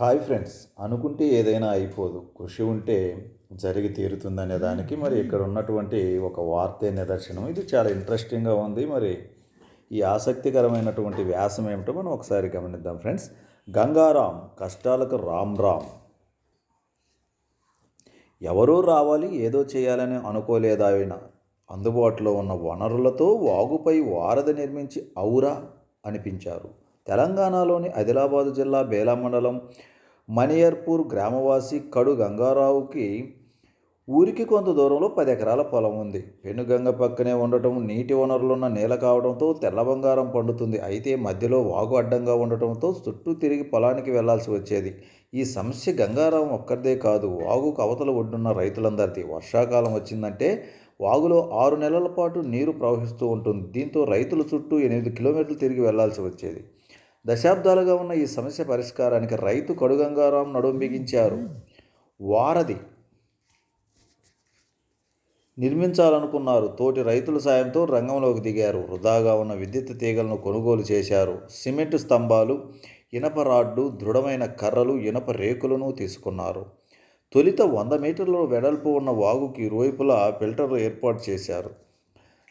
Hi friends అనుకుంటే ఏదైనా అయిపోదు. కృషి ఉంటే జరిగి తీరుతుందనే దానికి మరి ఇక్కడ ఉన్నటువంటి ఒక వార్తే నిదర్శనం. ఇది చాలా ఇంట్రెస్టింగ్గా ఉంది. మరి ఈ ఆసక్తికరమైనటువంటి వ్యాసం ఏమిటో మనం ఒకసారి గమనిద్దాం ఫ్రెండ్స్. గంగారాం కష్టాలకు రామ్ రామ్. ఎవరో రావాలి ఏదో చేయాలని అనుకోలేదావిన అందుబాటులో ఉన్న వనరులతో వాగుపై వారధి నిర్మించి ఔరా అనిపించారు. తెలంగాణలోని ఆదిలాబాదు జిల్లా బేలా మండలం మణియర్పూర్ గ్రామవాసి కడు గంగారావుకి ఊరికి కొంత దూరంలో పది ఎకరాల పొలం ఉంది. పెనుగంగ పక్కనే ఉండటం నీటి వనరులున్న నేల కావడంతో తెల్ల బంగారం పండుతుంది. అయితే మధ్యలో వాగు అడ్డంగా ఉండటంతో చుట్టూ తిరిగి పొలానికి వెళ్ళాల్సి వచ్చేది. ఈ సమస్య గంగారావు ఒక్కరిదే కాదు వాగుకు అవతల ఒడ్డున్న రైతులందరిది. వర్షాకాలం వచ్చిందంటే వాగులో ఆరు నెలల పాటు నీరు ప్రవహిస్తూ ఉంటుంది. దీంతో రైతుల చుట్టూ ఎనిమిది కిలోమీటర్లు తిరిగి వెళ్ళాల్సి వచ్చేది. దశాబ్దాలుగా ఉన్న ఈ సమస్య పరిష్కారానికి రైతు కడుగంగారాం నడుం బిగించారు. వారధి నిర్మించాలనుకున్నారు. తోటి రైతుల సాయంతో రంగంలోకి దిగారు. వృధాగా ఉన్న విద్యుత్ తీగలను కొనుగోలు చేశారు. సిమెంట్ స్తంభాలు ఇనప రాడ్డు దృఢమైన కర్రలు ఇనప రేకులను తీసుకున్నారు. తొలిత వంద మీటర్ల వెడల్పు ఉన్న వాగుకి ఇరువైపులా ఫిల్టర్లు ఏర్పాటు చేశారు.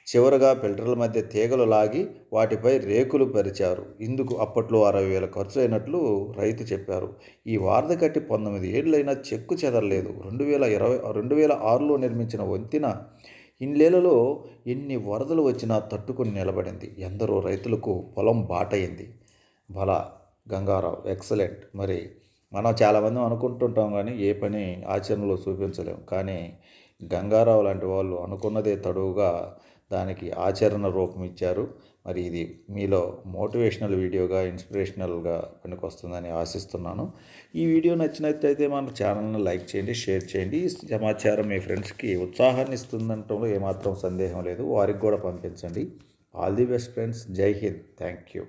చివరగా ఫిల్టర్ల మధ్య తీగలు లాగి వాటిపై రేకులు పరిచారు. ఇందుకు అప్పట్లో అరవై వేల ఖర్చు అయినట్లు రైతు చెప్పారు. ఈ వారధ కట్టి పంతొమ్మిది ఏళ్ళైనా చెక్కు చెదరలేదు. రెండు వేల ఇరవై రెండు వేల ఆరులో నిర్మించిన వంతెన ఇన్నేళ్ళలో ఎన్ని వరదలు వచ్చినా తట్టుకుని నిలబడింది. ఎందరో రైతులకు పొలం బాటయింది. బల గంగారావు ఎక్సలెంట్. మరి మనం చాలామంది అనుకుంటుంటాం కానీ ఏ పని ఆచరణలో చూపించలేము కానీ గంగారావు లాంటి వాళ్ళు అనుకున్నదే తడువుగా దానికి ఆచరణ రూపం ఇచ్చారు. మరి ఇది మీలో మోటివేషనల్ వీడియోగా ఇన్స్పిరేషనల్గా పనికొస్తుందని ఆశిస్తున్నాను. ఈ వీడియో నచ్చినట్లయితే మన ఛానల్ని లైక్ చేయండి షేర్ చేయండి. ఈ సమాచారం మీ ఫ్రెండ్స్కి ఉత్సాహాన్ని ఇస్తుందంటంలో ఏమాత్రం సందేహం లేదు. వారికి కూడా పంపించండి. All the best friends. Jai Hind. Thank you.